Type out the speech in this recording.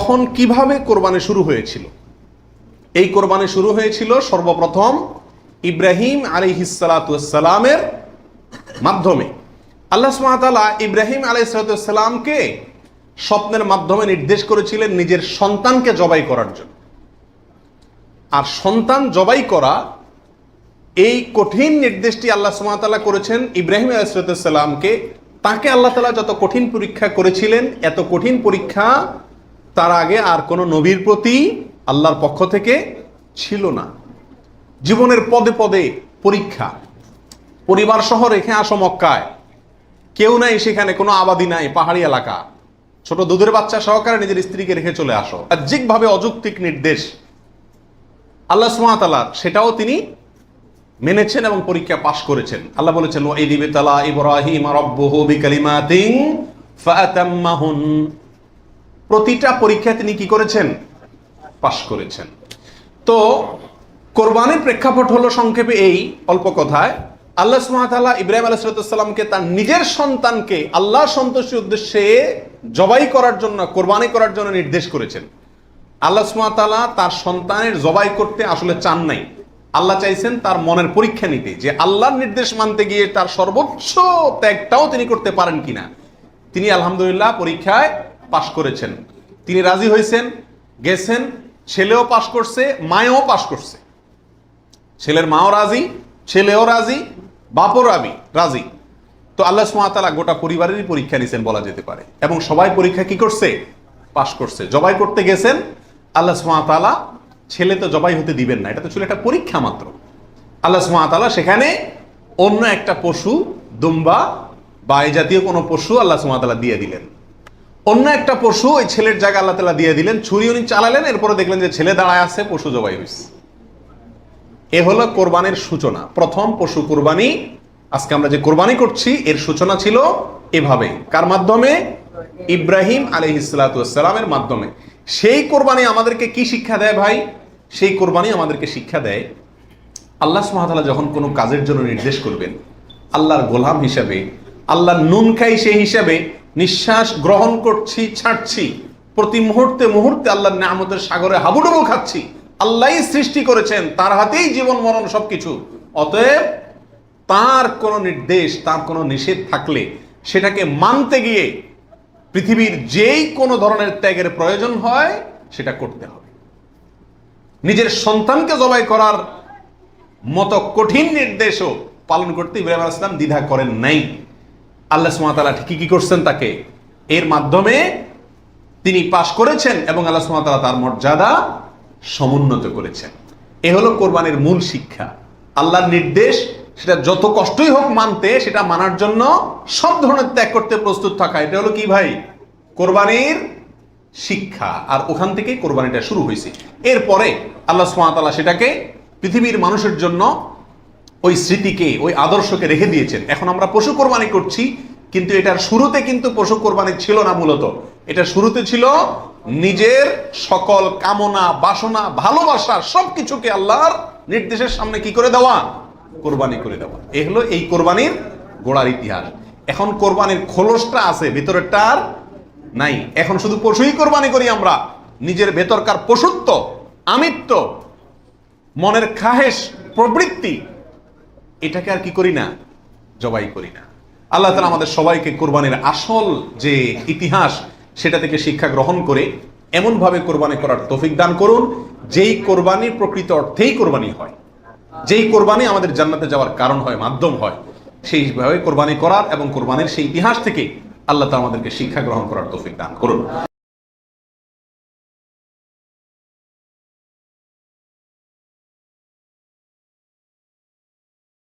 কখন কীভাবে কোরবানি শুরু হয়েছিল? এই কোরবানি শুরু হয়েছিল সর্বপ্রথম ইব্রাহিম আলিহিসালামের মাধ্যমে। আল্লাহ সুমাতালা ইব্রাহিম আলাইসালামকে স্বপ্নের মাধ্যমে নির্দেশ করেছিলেন নিজের সন্তানকে জবাই করার জন্য। আর সন্তান জবাই করা এই কঠিন নির্দেশটি আল্লাহ সুমাতালা করেছেন ইব্রাহিম আলাইসালামকে তাকে আল্লাহ তালা যত কঠিন পরীক্ষা করেছিলেন, এত কঠিন পরীক্ষা তার আগে আর কোনো নবীর প্রতি আল্লাহর পক্ষ থেকে ছিল না। জীবনের পদে পদে পরীক্ষা। পরিবার সহ রেখে আসো মক্কায়। কেউ নাই সেখানে, কোনো আবাদি নাই, পাহাড়ি এলাকা। ছোট দুধের বাচ্চা সহকারে নিজের স্ত্রীকে রেখে চলে আসো। বাহ্যিকভাবে অযৌক্তিক নির্দেশ। আল্লাহ সুমাতালা সেটাও তিনি মেনেছেন এবং পরীক্ষা পাশ করেছেন। আল্লাহ বলেছেন ওয়াইদিবি তালা ইব্রাহিম রব্বুহু বিকালিমাতিন ফাতাম্মাহুন প্রতিটা পরীক্ষায় তিনি কি করেছেন? পাশ করেছেন। তো, কোরবানের প্রেক্ষাপট হলো সংক্ষেপে এই অল্প কথায়, আল্লাহ সুমাতাল্লাহ ইব্রাহিম আলাইসালামকে তার নিজের সন্তানকে আল্লাহ সন্তোষীর উদ্দেশ্যে জবাই করার জন্য, কোরবানি করার জন্য নির্দেশ করেছেন। আল্লাহ সুমাতাল্লাহ তার সন্তানের জবাই করতে আসলে চান নাই। আল্লাহ চাইছেন তার মনের পরীক্ষা নিতে, যে আল্লাহর নির্দেশ মানতে গিয়ে তার সর্বোচ্চ ত্যাগটাও তিনি করতে পারেন কিনা। তিনি আলহামদুলিল্লাহ পরীক্ষায় পাশ করেছেন। তিনি রাজি হয়েছেন, গেছেন, ছেলেও পাশ করছে, মায়েও পাশ করছে। ছেলের মাও রাজি, ছেলেও রাজি, বাপও রাবি, রাজি। তো আল্লাহ সুমাতালা গোটা পরিবারেরই পরীক্ষা নিছেন বলা যেতে পারে। এবং সবাই পরীক্ষা কি করছে? পাশ করছে। জবাই করতে গেছেন, আল্লাহ সুমাতালা ছেলে তো জবাই হতে দিবেন না, এটা তো ছিল একটা পরীক্ষা মাত্র। আল্লাহ সুমাতালা সেখানে অন্য একটা পশু, দুম্বা বা এই জাতীয় কোনো পশু আল্লাহ সুমাতালা দিয়ে দিলেন। অন্য একটা পশু ওই ছেলের জায়গা আল্লাহ তালা দিয়ে দিলেন, ছুরি উনি চালালেন, এরপরে দেখলেন যে ছেলে দাঁড়ায় আছে, পশু জবাই হয়েছে এ হলো কোরবানির সূচনা। প্রথম পশু কোরবানি, আজকে আমরা যে কোরবানি করছি, এর সূচনা ছিল এভাবে কার মাধ্যমে? ইব্রাহিম আলহ ইসলাতামের মাধ্যমে। সেই কোরবানি আমাদেরকে কি শিক্ষা দেয় ভাই? সেই কোরবানি আমাদেরকে শিক্ষা দেয়, আল্লাহ সুহাতালা যখন কোনো কাজের জন্য নির্দেশ করবেন, আল্লাহর গোলাম হিসাবে, আল্লাহর নুন খাই সেই হিসাবে নিঃশ্বাস গ্রহণ করছি, ছাড়ছি। প্রতি মুহূর্তে মুহূর্তে আল্লাহর নামতের সাগরে হাবুডুবু খাচ্ছি। আল্লাহ সৃষ্টি করেছেন, তার হাতেই জীবন, মরণ সবকিছু। অতএব তার কোনো নির্দেশ, তার কোনো নিষেধ থাকলে সেটাকে মানতে গিয়ে পৃথিবীর যেই কোনো ধরনের ত্যাগের প্রয়োজন হয়, সেটা করতে হবে। নিজের সন্তানকে জবাই করার মতো কঠিন নির্দেশও পালন করতে ইব্রাহিম আসলাম দ্বিধা করেন নাই। আল্লাহ সুমাতালা ঠিকই কি করছেন তাকে? এর মাধ্যমে তিনি পাশ করেছেন এবং আল্লাহ সুমাতালা তার মর্যাদা সমুন্নত করেছেন। এ হলো কোরবানির মূল শিক্ষা। আল্লাহর নির্দেশ, সেটা যত কষ্টই হোক মানতে, সেটা মানার জন্য সব ধরনের ত্যাগ করতে প্রস্তুত থাকা। এটা হলো কি ভাই? কোরবানির শিক্ষা। আর ওখান থেকেই কোরবানিটা শুরু হয়েছে। এরপরে আল্লাহ সুমাতালা সেটাকে পৃথিবীর মানুষের জন্য ওই স্মৃতিকে, ওই আদর্শকে রেখে দিয়েছেন। এখন আমরা পশু কোরবানি করছি, কিন্তু এটার শুরুতে কিন্তু পশু কোরবানি ছিল না মূলত। এটা শুরুতে ছিল নিজের সকল কামনা, বাসনা, ভালোবাসা সবকিছুকে আল্লাহর নির্দেশের সামনে কি করে দেওয়া? কোরবানি করে দেওয়া। এ হলো এই কোরবানির গোড়ার ইতিহাস। এখন কোরবানির খোলসটা আছে ভেতরেরটা আর নাই। এখন শুধু পশুই কোরবানি করি আমরা। নিজের ভেতরকার পশুত্ব, আমিত্ব, মনের খাহেশ, প্রবৃত্তি এটাকে আর কি করি না? জবাই করি না। আল্লাহ তালা আমাদের সবাইকে কোরবানির আসল যে ইতিহাস, সেটা থেকে শিক্ষা গ্রহণ করে এমনভাবে কোরবানি করার তৌফিক দান করুন, যেই কোরবানির প্রকৃত অর্থেই কোরবানি হয়। যেই কোরবানি আমাদের জান্নাতে যাওয়ার কারণ হয়, মাধ্যম হয়, সেইভাবে কোরবানি করার এবং কোরবানির সেই ইতিহাস থেকে আল্লাহ তালা আমাদেরকে শিক্ষা গ্রহণ করার তৌফিক দান করুন।